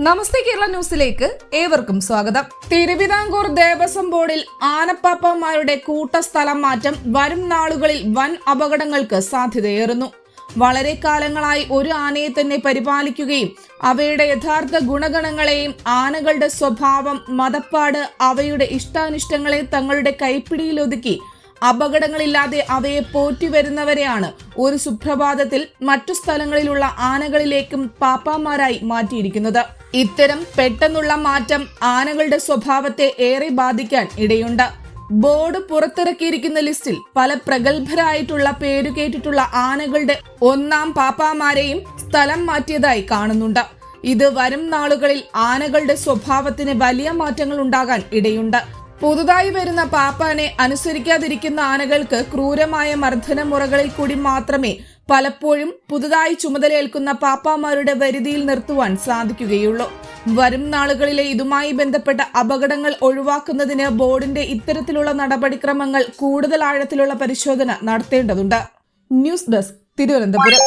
നമസ്തേ കേരള ന്യൂസിലേക്ക് ഏവർക്കും സ്വാഗതം. തിരുവിതാംകൂർ ദേവസ്വം ബോർഡിൽ ആനപ്പാപ്പന്മാരുടെ കൂട്ടസ്ഥലം മാറ്റം വരും നാളുകളിൽ വൻ അപകടങ്ങൾക്ക് സാധ്യതയേറുന്നു. വളരെ കാലങ്ങളായി ഒരു ആനയെ തന്നെ പരിപാലിക്കുകയും അവയുടെ യഥാർത്ഥ ഗുണഗണങ്ങളെയും ആനകളുടെ സ്വഭാവം മതപ്പാട് അവയുടെ ഇഷ്ടാനിഷ്ടങ്ങളെ തങ്ങളുടെ കൈപ്പിടിയിലൊതുക്കി അപകടങ്ങളില്ലാതെ അവയെ പോറ്റി വരുന്നവരെയാണ്. ഒരു സുപ്രഭാതത്തിൽ മറ്റു സ്ഥലങ്ങളിലുള്ള ആനകളിലേക്കും പാപ്പാമാരായി മാറ്റിയിരിക്കുന്നത്. ഇത്തരം പെട്ടെന്നുള്ള മാറ്റം ആനകളുടെ സ്വഭാവത്തെ ഏറെ ബാധിക്കാൻ ഇടയുണ്ട്. ബോർഡ് പുറത്തിറക്കിയിരിക്കുന്ന ലിസ്റ്റിൽ പല പ്രഗത്ഭരായിട്ടുള്ള പേരു കേട്ടിട്ടുള്ള ആനകളുടെ ഒന്നാം പാപ്പാമാരെയും സ്ഥലം മാറ്റിയതായി കാണുന്നുണ്ട്. ഇത് വരും നാളുകളിൽ ആനകളുടെ സ്വഭാവത്തിന് വലിയ മാറ്റങ്ങൾ ഉണ്ടാകാൻ ഇടയുണ്ട്. പുതുതായി വരുന്ന പാപ്പാനെ അനുസരിക്കാതിരിക്കുന്ന ആനകൾക്ക് ക്രൂരമായ മർദ്ദന മുറകളിൽ കൂടി മാത്രമേ പലപ്പോഴും പുതുതായി ചുമതലയേൽക്കുന്ന പാപ്പാമാരുടെ വരുതിയിൽ നിർത്തുവാൻ സാധിക്കുകയുള്ളൂ. വരും നാളുകളിലെ ഇതുമായി ബന്ധപ്പെട്ട അപകടങ്ങൾ ഒഴിവാക്കുന്നതിന് ബോർഡിന്റെ ഇത്തരത്തിലുള്ള നടപടിക്രമങ്ങൾ കൂടുതൽ ആഴത്തിലുള്ള പരിശോധന നടത്തേണ്ടതുണ്ട്. News desk Thiruvananthapuram.